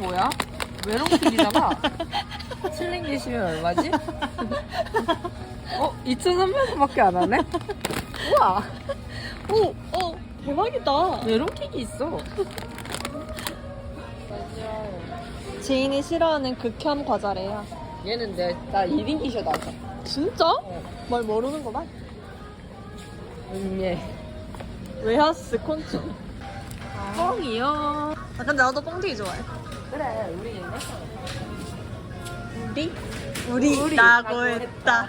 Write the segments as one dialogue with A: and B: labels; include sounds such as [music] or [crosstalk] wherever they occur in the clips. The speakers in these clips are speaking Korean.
A: 뭐야? 메론킬이잖아. [laughs] 칠링 계시면 얼마지? 어? 2,300원밖에 안 하네? 우와!
B: 오, 어, 대박이다.
A: 메론ኬ이크 있어. [laughs]
B: 지인이 싫어하는 극혐 과자래요.
A: 얘는 내, 나 1인 기셔 나왔어.
B: 진짜? 말 모르는 거만?
A: 음, 예.
B: 웨하스 콘충.
A: 뻥이요.
B: 아, 근데 나도 뻥튀기 좋아해.
A: 그래, 우리
B: 우리? 우리,
A: 우리
B: 라고
A: 라고
B: 했다.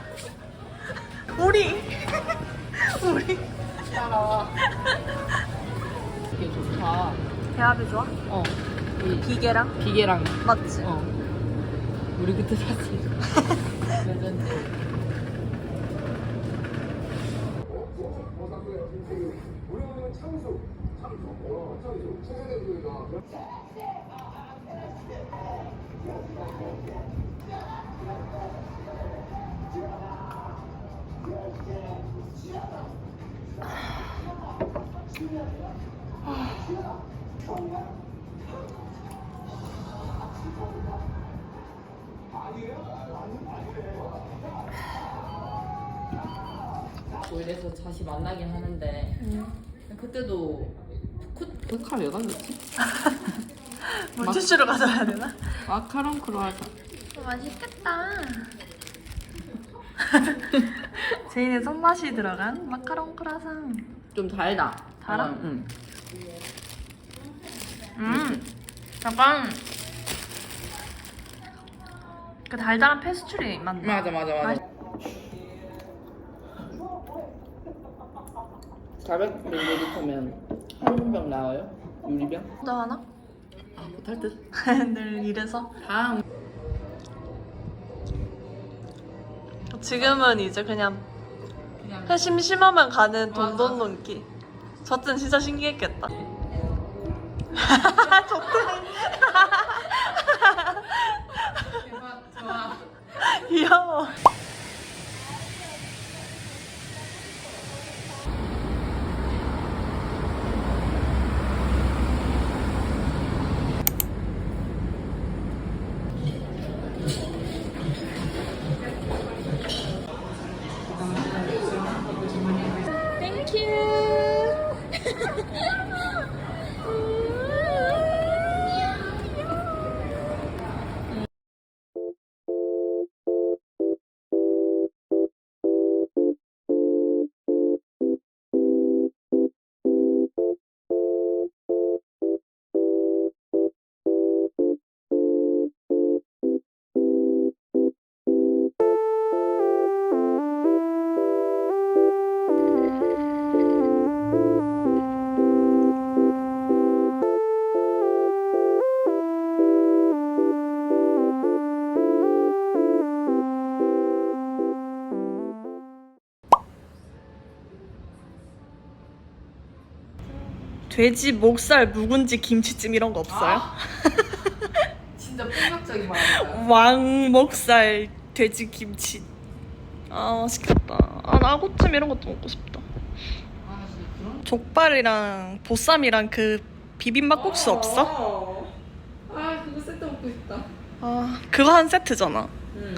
B: 우리. 우리. [laughs]
A: 따라와. 이게 좋다.
B: 대합이 좋아?
A: 어. 이
B: 비계랑?
A: 비계랑,
B: 맞지?
A: 어. 우리 그때 샀지. 레전드. 뭐 [laughs] 이 래서 다시 만나긴 하는데 그때도 그, 그칼왜 가졌지? [laughs]
B: 물티슈로 가져야 되나?
A: 마카롱 크로아상
B: 맛있겠다. [laughs] 제인의 손맛이 들어간 마카롱 크라상.
A: 좀 달다
B: 달아?
A: 어, 응.
B: 음, 약간 그 달달한 페스츄리 맛 나.
A: 맞아 맞아 맞아 400ml면 한병 나와요? 유리병?
B: 너 하나?
A: 아 못할 듯 [laughs]
B: 늘 이래서.
A: 다음
B: 지금은 이제 그냥
A: 그냥
B: 회 심심하면 가는
A: 맞아.
B: 돈돈 돈기. 저땐 진짜 신기했겠다. [laughs]
A: 대박
B: 돼지 목살 묵은지 김치찜 이런 거 없어요? [laughs]
A: 진짜 폭력적인 말이야
B: 왕 목살 돼지 김치. 아 맛있겠다. 아 나고찜 이런 것도 먹고 싶다.
A: 아 진짜 그런
B: 족발이랑 보쌈이랑 그 비빔밥 국수 없어?
A: 아 그거 세트 먹고 싶다
B: 아 그거 한 세트잖아.
A: 응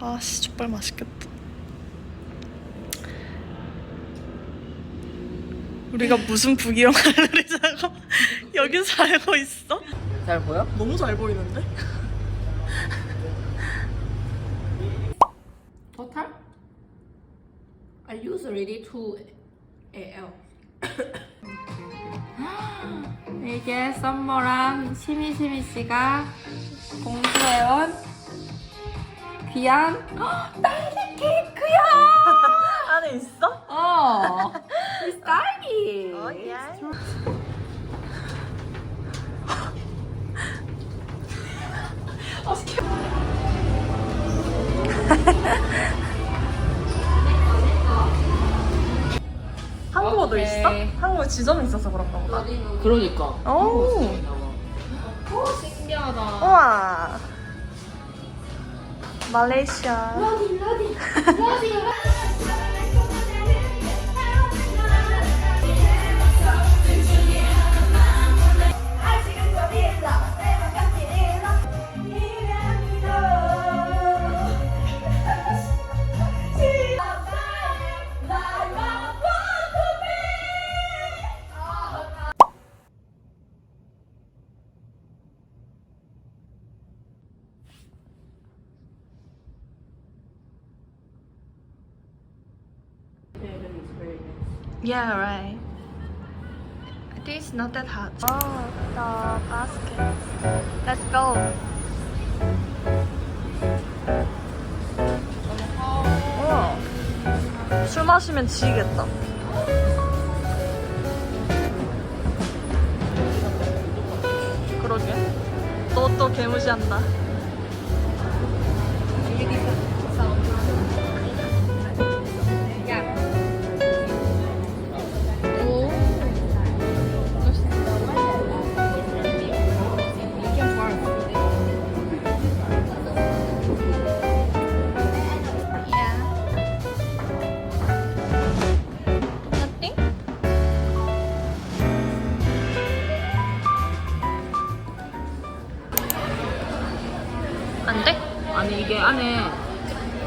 B: 아씨 족발 맛있겠다. 우리가 무슨 부귀영 할로리자고 [laughs] 여기 살고 있어?
A: 잘 보여?
B: 너무 잘 보이는데?
A: 토탈? I use already 2 AL [gasps] 이게 썸머랑 시미시미 씨가 공수해온 귀한 [gasps] 딸기 케이크야!
B: 안에 있어?
A: 어, 이 딸기.
B: 한국어도
A: 오케이.
B: 있어? 한국어 지점이 있어서 그런가 보다.
A: 그러니까.
B: 오.
A: 오, 신기하다.
B: 우와. 말레이시아. Yeah, right. This is not that hot. Oh, the basket. Let's go. 우와. 술 마시면 지겠다. 그러게. 너 또 개무시한다.
A: 아니 이게 안에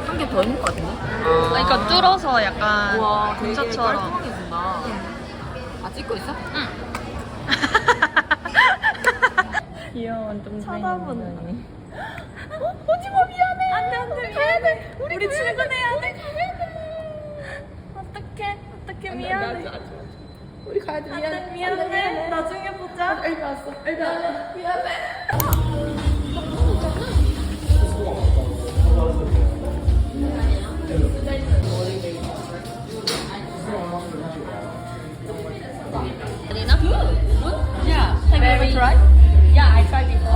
A: 한 개 더 있는 것 같은데?
B: 아, 그러니까 뚫어서 약간
A: 와 되게
B: 근처처럼.
A: 깔끔하게 준다 아 찍고 있어? [laughs]
B: 귀여운 좀
A: 쳐다보는
B: 오지마 미안해. 안돼 안돼 가야 돼. 우리, 출근해야 돼. 가야 돼. 어떡해 어떡해 미안해.
A: 우리 가야 돼
B: 안돼 미안해. 나중에 보자.
A: 알게 왔어 왔어 미안해 Yeah, I tried it.